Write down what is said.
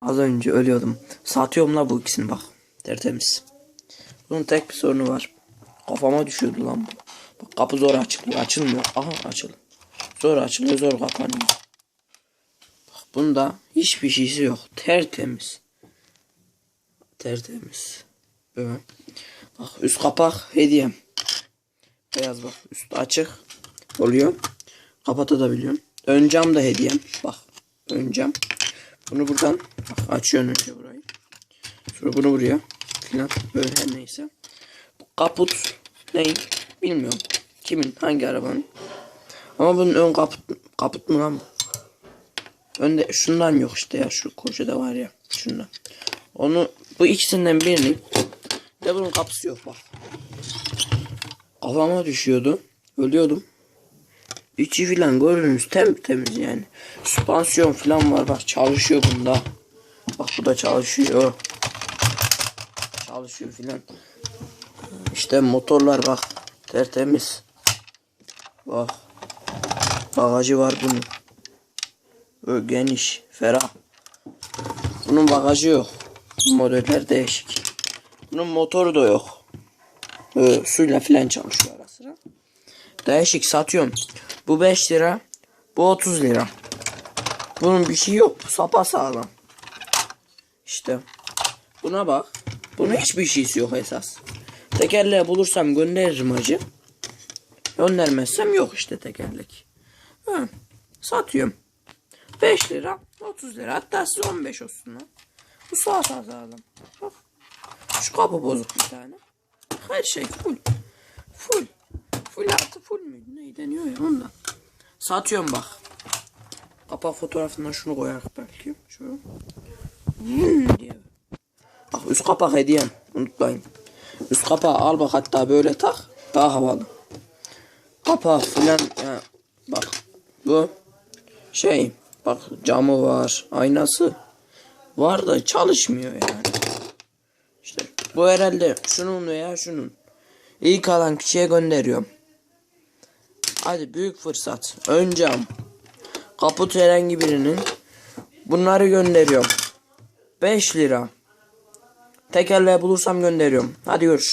Az önce ölüyordum. Satıyorum la bu ikisini bak. Tertemiz. Bunun tek bir sorunu var. Kafama düşüyordu lan bu. Bak kapı zor açılıyor. Açılmıyor. Aha açıldı. Zor açılıyor zor kapanıyor. Bak bunda hiçbir şeysi yok. Tertemiz. Tertemiz. Böyle. Bak üst kapak hediyem. Beyaz bak. Üstü açık oluyor. Kapatabiliyorum. Ön cam da hediyem. Bak. Ön cam. Bunu buradan açıyorsun önce burayı. Sonra bunu buraya filan böyle her neyse. Bu kaput ne bilmiyorum. Kimin hangi arabanın. Ama bunun ön kaput kaput mu lan bu? Önde şundan yok işte ya şu koşuda var ya şundan. Onu bu ikisinden birini de bunun kapısı yok bak. Kafama düşüyordu. Ölüyordum. İçi filan gördünüz tem temiz yani. Süspansiyon filan var bak çalışıyor bunda. Bak bu da çalışıyor. Çalışıyor filan. İşte motorlar bak tertemiz. Bak. Bagajı var bunun. Böyle geniş, ferah. Bunun bagajı yok. Modeller değişik. Bunun motoru da yok. Böyle suyla filan çalışıyor. Değişik satıyorum. Bu 5 lira. Bu 30 lira. Bunun bir şey yok. Sapa sağlam. İşte. Buna bak. Bunun hiçbir şeysi yok esas. Tekerleği bulursam gönderirim acı. Göndermezsem yok işte tekerlek. Ha, satıyorum. 5 lira, 30 lira. Hatta size 15 olsun lan. Bu sağ sağ sağlam. Bak. Şu kapı bozuk bir tane. Her şey full. Full. Ne deniyor ya ondan. Satıyorum bak. Kapak fotoğrafından şunu koyarak belki. Şöyle. Hmm diye. Bak üst kapak hediyem. Unutmayın. Üst kapağı al bak hatta böyle tak. Daha havalı. Kapak filan. Ya, bak. Bu. Şey. Bak camı var. Aynası. Var da çalışmıyor yani. İşte bu herhalde şunun veya şunun. İyi kalan kişiye gönderiyorum. Hadi büyük fırsat. Ön cam. Kaput herhangi birinin. Bunları gönderiyorum. 5 lira. Tekerleği bulursam gönderiyorum. Hadi görüş.